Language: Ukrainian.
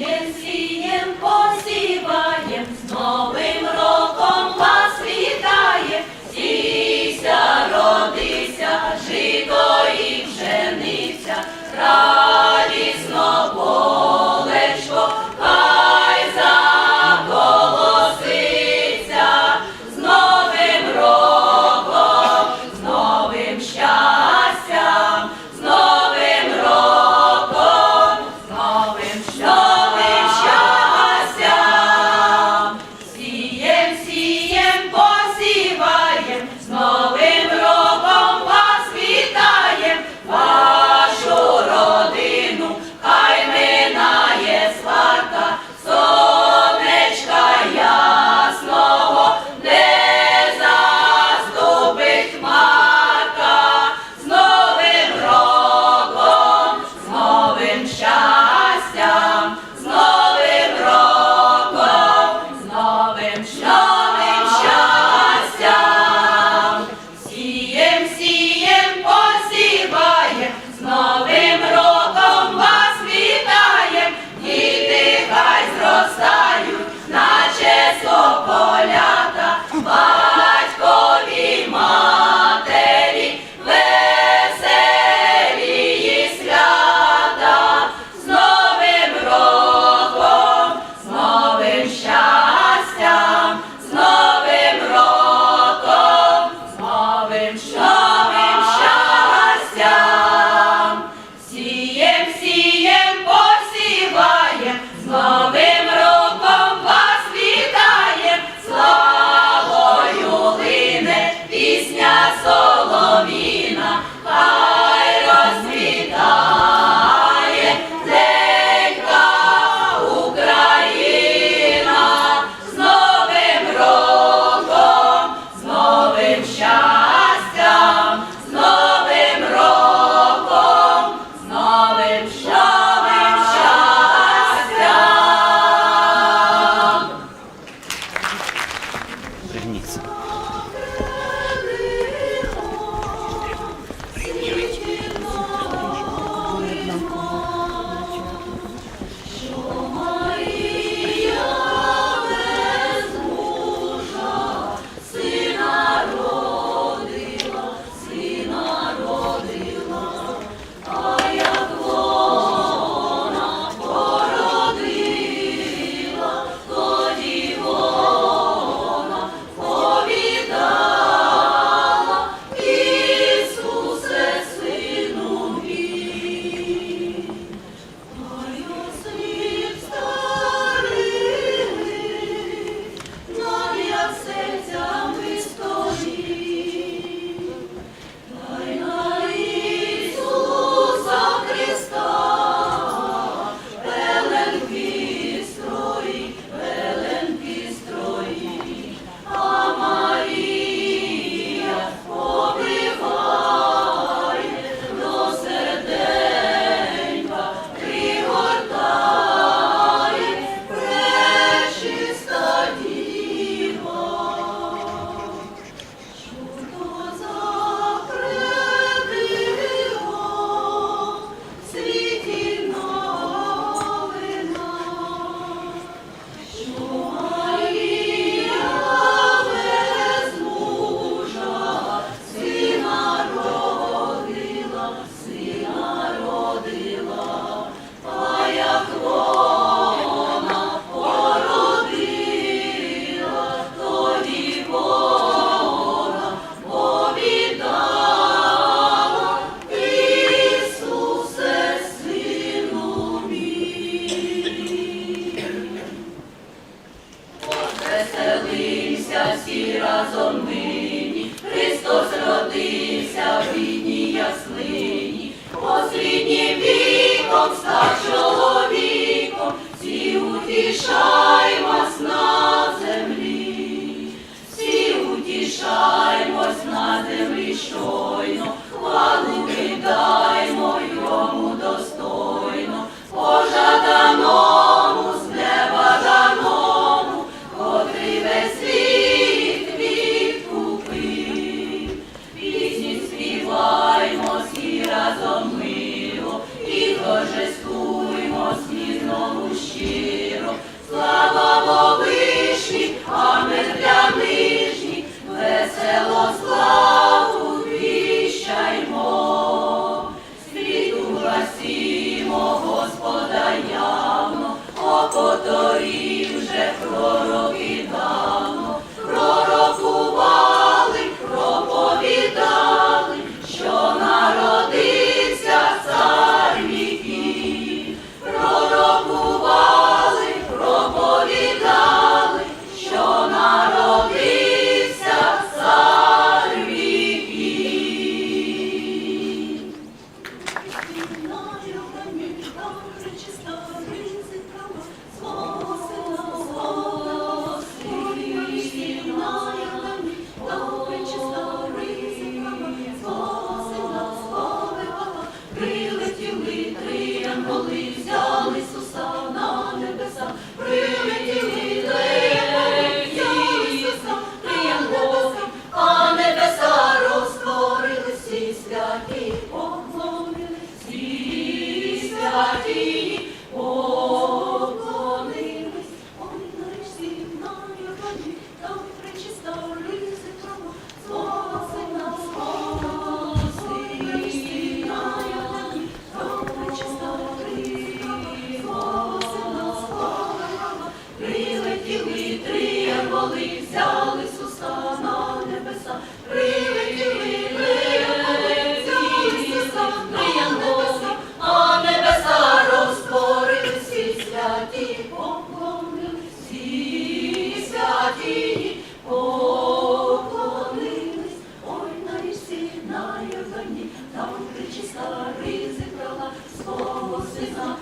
Yes, impossible. Радуйся всі разом нині, Христос родився в рідній яснині, Посліднім віком став чоловіком, всі утішаймось на землі, всі утішаймось на землі щось. царі зібрала свого сина.